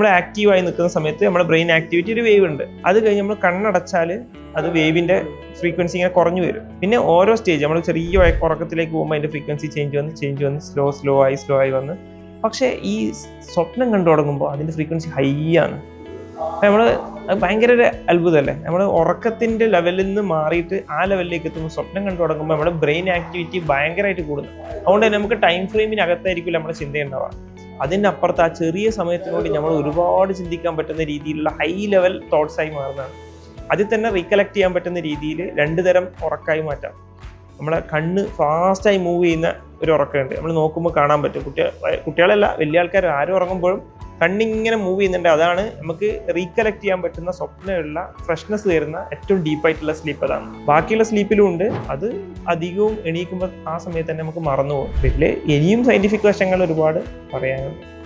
നമ്മൾ ആക്റ്റീവായി നിൽക്കുന്ന സമയത്ത് നമ്മുടെ ബ്രെയിൻ ആക്ടിവിറ്റി ഒരു വേവ് ഉണ്ട്. അത് കഴിഞ്ഞ് നമ്മൾ കണ്ണടച്ചാൽ അത് വേവിന്റെ ഫ്രീക്വൻസി ഇങ്ങനെ കുറഞ്ഞു വരും. പിന്നെ ഓരോ സ്റ്റേജ് നമ്മൾ ചെറിയ ഉറക്കത്തിലേക്ക് പോകുമ്പോൾ അതിന്റെ ഫ്രീക്വൻസി ചേഞ്ച് വന്ന് ചേഞ്ച് വന്ന് സ്ലോ സ്ലോ ആയി സ്ലോ ആയി വന്ന്. പക്ഷേ ഈ സ്വപ്നം കണ്ടു തുടങ്ങുമ്പോൾ അതിന്റെ ഫ്രീക്വൻസി ഹൈ ആണ്. നമ്മൾ ഭയങ്കര ഒരു അത്ഭുതമല്ലേ? നമ്മൾ ഉറക്കത്തിന്റെ ലെവലിൽ നിന്ന് മാറിയിട്ട് ആ ലെവലിലേക്ക് എത്തുമ്പോൾ സ്വപ്നം കണ്ടു തുടങ്ങുമ്പോൾ നമ്മുടെ ബ്രെയിൻ ആക്ടിവിറ്റി ഭയങ്കരമായിട്ട് കൂടുന്നു. അതുകൊണ്ട് തന്നെ നമുക്ക് ടൈം ഫ്രെയിമിനകത്തായിരിക്കും നമ്മുടെ അതിന്റെ അപ്പുറത്ത് ആ ചെറിയ സമയത്തിനോട് നമ്മൾ ഒരുപാട് ചിന്തിക്കാൻ പറ്റുന്ന രീതിയിലുള്ള ഹൈ ലെവൽ തോട്ട്സായി മാറുന്നതാണ്. അതിൽ തന്നെ റീകളക്ട് ചെയ്യാൻ പറ്റുന്ന രീതിയിൽ രണ്ട് തരം ഉറക്കായി മാറ്റാം. നമ്മളെ കണ്ണ് ഫാസ്റ്റായി മൂവ് ചെയ്യുന്ന ഒരു ഉറക്കമുണ്ട്. നമ്മൾ നോക്കുമ്പോൾ കാണാൻ പറ്റും. കുട്ടികൾ കുട്ടികളല്ല വലിയ ആൾക്കാർ ആരും ഉറങ്ങുമ്പോഴും കണ്ണിങ്ങനെ മൂവ് ചെയ്യുന്നുണ്ട്. അതാണ് നമുക്ക് റീകലക്ട് ചെയ്യാൻ പറ്റുന്ന സ്വപ്നമുള്ള ഫ്രഷ്നെസ് തരുന്ന ഏറ്റവും ഡീപ്പായിട്ടുള്ള സ്ലീപ്പ് അതാണ്. ബാക്കിയുള്ള സ്ലീപ്പിലും ഉണ്ട്. അത് അധികവും എണീക്കുമ്പോൾ ആ സമയത്ത് തന്നെ നമുക്ക് മറന്നു പോകും ഇതിൽ ഇനിയും സയന്റിഫിക് വശങ്ങൾ ഒരുപാട് പറയാനുണ്ട്.